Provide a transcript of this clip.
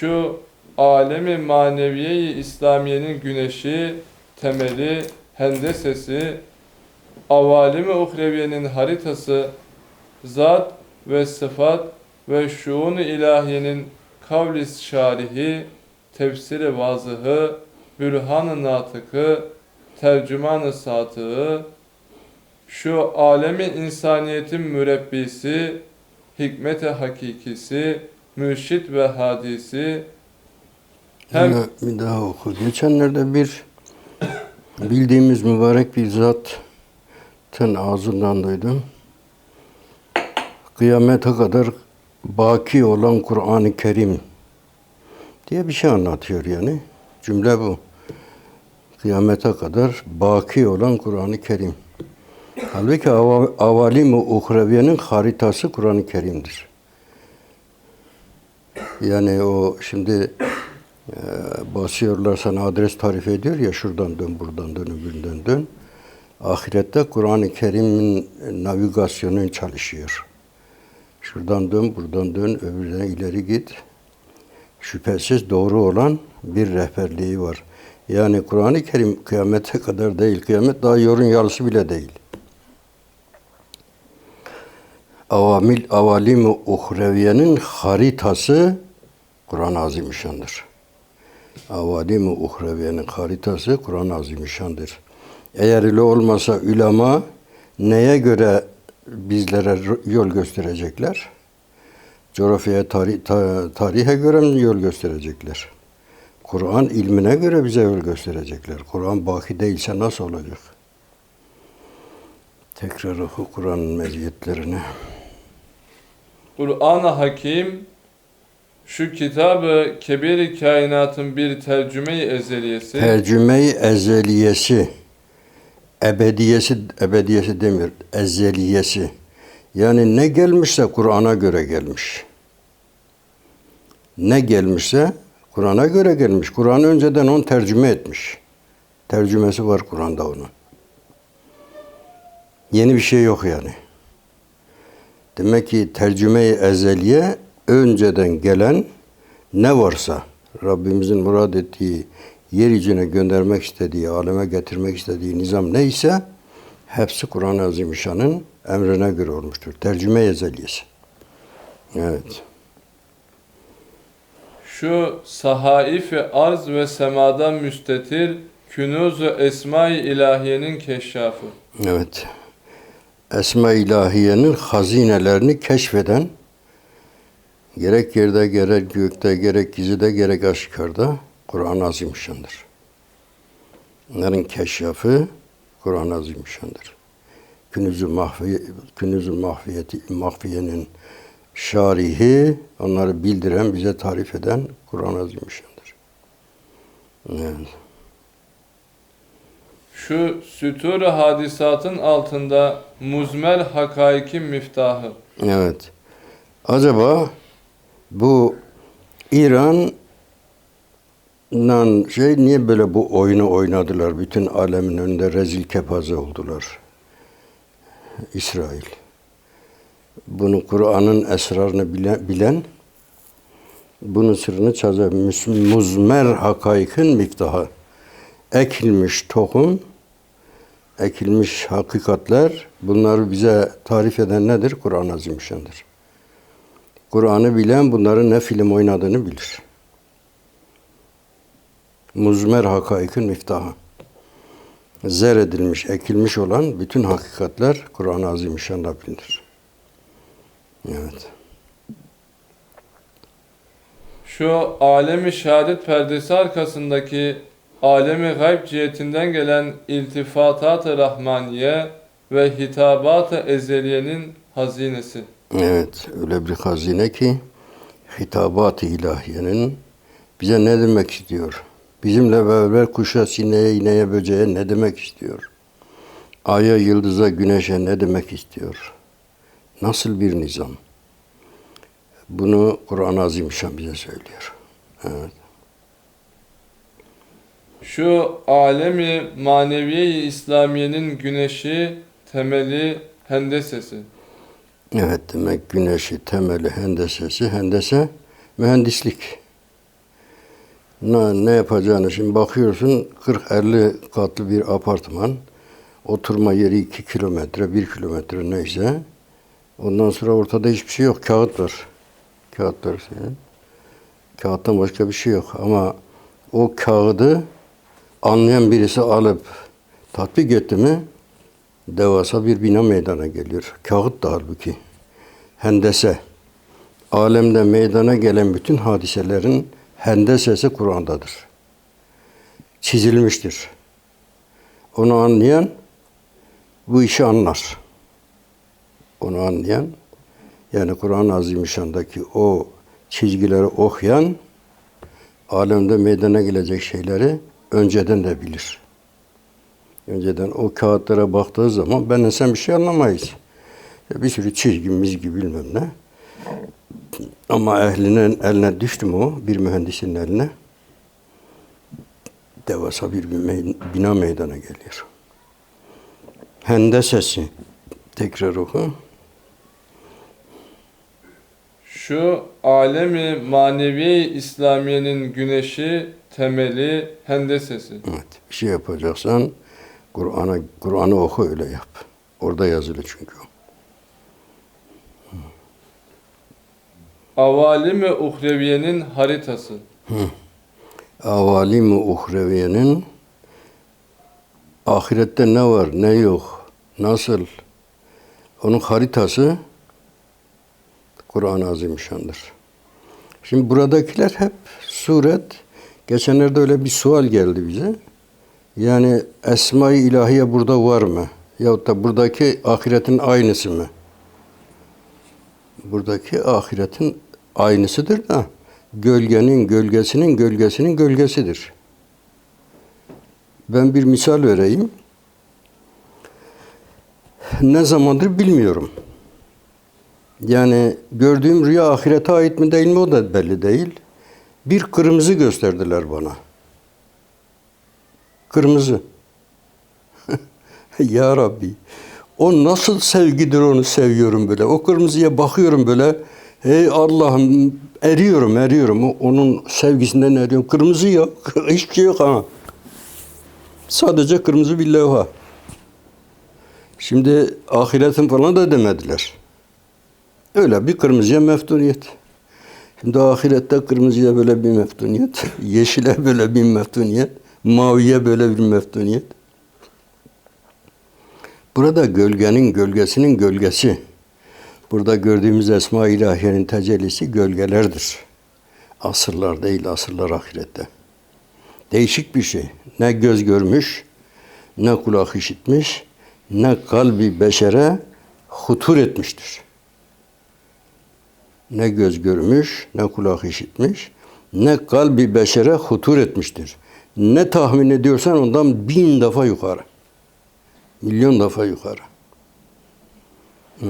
Şu alemi maneviyeyi İslamiye'nin güneşi, temeli, hendesesi, avalimi uhreviyenin haritası, zat ve sıfat ve şuun-u ilahiyenin kavli şarihi, tefsiri vazıhı, bürhan-ı natıkı, tercüman-ı satığı, şu alemi insaniyetin mürebbisi, hikmet-i hakikisi, mürşit ve hadisi, hem Yine bir daha oku. Geçenlerde bir bildiğimiz mübarek bir zatın ağzından duydum. Kıyamete kadar baki olan Kur'an-ı Kerim diye bir şey anlatıyor yani. Cümle bu. Kıyamete kadar baki olan Kur'an-ı Kerim. Halbuki ava- avalim-i uhreviyenin haritası Kur'an-ı Kerim'dir. Yani o şimdi e, basıyorlar sana adres tarif ediyor ya şuradan dön, buradan dön, öbüründen dön. Ahirette Kur'an-ı Kerim'in navigasyonu çalışıyor. Şuradan dön, buradan dön, öbürüne ileri git. Şüphesiz doğru olan bir rehberliği var. Yani Kur'an-ı Kerim kıyamete kadar değil, kıyamet daha yorun yarısı bile değil. Avamil avalim uhreviyenin haritası Kur'an-ı Azimüşşan'dır. Avalim-i uhreviyenin haritası Kur'an-ı. Eğer öyle olmasa ulema neye göre bizlere yol gösterecekler? Coğrafyaya, tarih, ta- tarihe göre mi yol gösterecekler? Kur'an ilmine göre bize yol gösterecekler. Kur'an baki değilse nasıl olacak? Tekrar oku Kur'an'ın meziyetlerini. Kur'an-ı Hakim şu kitabı kebir kainatın bir tercüme-i ezeliyesi Tercüme-i ezeliyesi, ebediyesi, ebediyesi demiyor, ezeliyesi. Yani ne gelmişse Kur'an'a göre gelmiş. Ne gelmişse Kur'an'a göre gelmiş. Kur'an önceden onu tercüme etmiş. Tercümesi var Kur'an'da onun. Yeni bir şey yok yani. Demek ki tercüme-i ezeliye önceden gelen ne varsa Rabbimizin murad ettiği yer içine göndermek istediği, aleme getirmek istediği nizam neyse hepsi Kur'an-ı Azimüşşan'ın emrine göre olmuştur. Tercüme ezeliyesi. Evet. şu sahaif-i arz ve semadan müstetir künuz-u esma-i ilahiyenin keşşafı. Evet. Esma ilahiyenin hazinelerini keşfeden gerek yerde, gerek gökte, gerek gizlide, gerek aşikarda Kur'an-ı Azimüşşan'dır. Bunların keşfafı Kur'an-ı Azimüşşan'dır. Künüz-ü mahfi, künüz-ü mahfiyeti, mahfiyenin şarihi, onları bildiren, bize tarif eden Kur'an-ı Azimüşşan'dır. Evet. Şu sütur hadisatın altında muzmel hakaikin miftahı. Evet. Acaba bu İran'dan şey niye böyle bu oyunu oynadılar? Bütün alemin önünde rezil kepaze oldular. İsrail. Bunu Kur'an'ın esrarını bilen, bilen bunun sırrını çözer. Muzmer hakaikin miktarı. Ekilmiş tohum, ekilmiş hakikatler bunları bize tarif eden nedir? Kur'an-ı Azimüşşan'dır. Kur'an'ı bilen bunların ne film oynadığını bilir. Muzmer hakaikin miftahı. Zer edilmiş, ekilmiş olan bütün hakikatler Kur'an-ı Azimüşşan'da bilinir. Evet. Şu alemi şehadet perdesi arkasındaki alemi gayb cihetinden gelen iltifatat-ı rahmaniye ve hitabat-ı ezeliyenin hazinesi. Evet, öyle bir hazine ki hitabat-ı ilahiyenin bize ne demek istiyor? Bizimle beraber kuşa, sineye, ineğe, böceğe ne demek istiyor? Aya, yıldıza, güneşe ne demek istiyor? Nasıl bir nizam? Bunu Kur'an-ı Azimüşşan bize söylüyor. Evet. Şu alemi maneviye İslamiyenin güneşi, temeli, hendesesi. Evet demek güneşi, temeli, hendesesi, hendese mühendislik. Ne, ne yapacağını şimdi bakıyorsun 40-50 katlı bir apartman. Oturma yeri 2 kilometre, 1 kilometre neyse. Ondan sonra ortada hiçbir şey yok. Kağıt var. Kağıt var senin. Kağıttan başka bir şey yok. Ama o kağıdı anlayan birisi alıp tatbik etti mi devasa bir bina meydana geliyor. Kağıt da halbuki. Hendese. Alemde meydana gelen bütün hadiselerin hendesesi Kur'an'dadır. Çizilmiştir. Onu anlayan bu işi anlar. Onu anlayan yani Kur'an-ı Azimüşşan'daki o çizgileri okuyan alemde meydana gelecek şeyleri önceden de bilir. Önceden o kağıtlara baktığı zaman ben sen bir şey anlamayız. Ya bir sürü çizgi, mizgi bilmem ne. Ama ehlinin eline düştü mü o, bir mühendisin eline, devasa bir bina meydana geliyor. Hendesesi, tekrar oku. Şu alemi manevi İslamiye'nin güneşi, temeli, hendesesi. Evet, bir şey yapacaksan Kur'an'a Kur'an'ı oku öyle yap. Orada yazılı çünkü o. Avalimi uhreviyenin haritası. Avalim-i uhreviyenin ahirette ne var, ne yok, nasıl? Onun haritası Kur'an-ı Azimüşşan'dır. Şimdi buradakiler hep suret. Geçenlerde öyle bir sual geldi bize. Yani Esma-i İlahiye burada var mı? Yahut da buradaki ahiretin aynısı mı? Buradaki ahiretin aynısıdır da gölgenin gölgesinin gölgesinin gölgesidir. Ben bir misal vereyim. Ne zamandır bilmiyorum. Yani gördüğüm rüya ahirete ait mi değil mi o da belli değil. Bir kırmızı gösterdiler bana. Kırmızı. ya Rabbi. O nasıl sevgidir onu seviyorum böyle. O kırmızıya bakıyorum böyle. Ey Allah'ım eriyorum eriyorum. Onun sevgisinden eriyorum. Kırmızı yok. Hiçbir şey yok ama. Sadece kırmızı bir levha. Şimdi ahiretin falan da demediler. Öyle bir kırmızıya meftuniyet. Şimdi ahirette kırmızıya böyle bir meftuniyet, yeşile böyle bir meftuniyet, maviye böyle bir meftuniyet. Burada gölgenin gölgesinin gölgesi. Burada gördüğümüz Esma-i İlahiye'nin tecellisi gölgelerdir. Asırlar değil, asırlar ahirette. Değişik bir şey. Ne göz görmüş, ne kulak işitmiş, ne kalbi beşere hutur etmiştir. Ne göz görmüş, ne kulak işitmiş, ne kalbi beşere hutur etmiştir. Ne tahmin ediyorsan ondan bin defa yukarı. Milyon defa yukarı. Hı.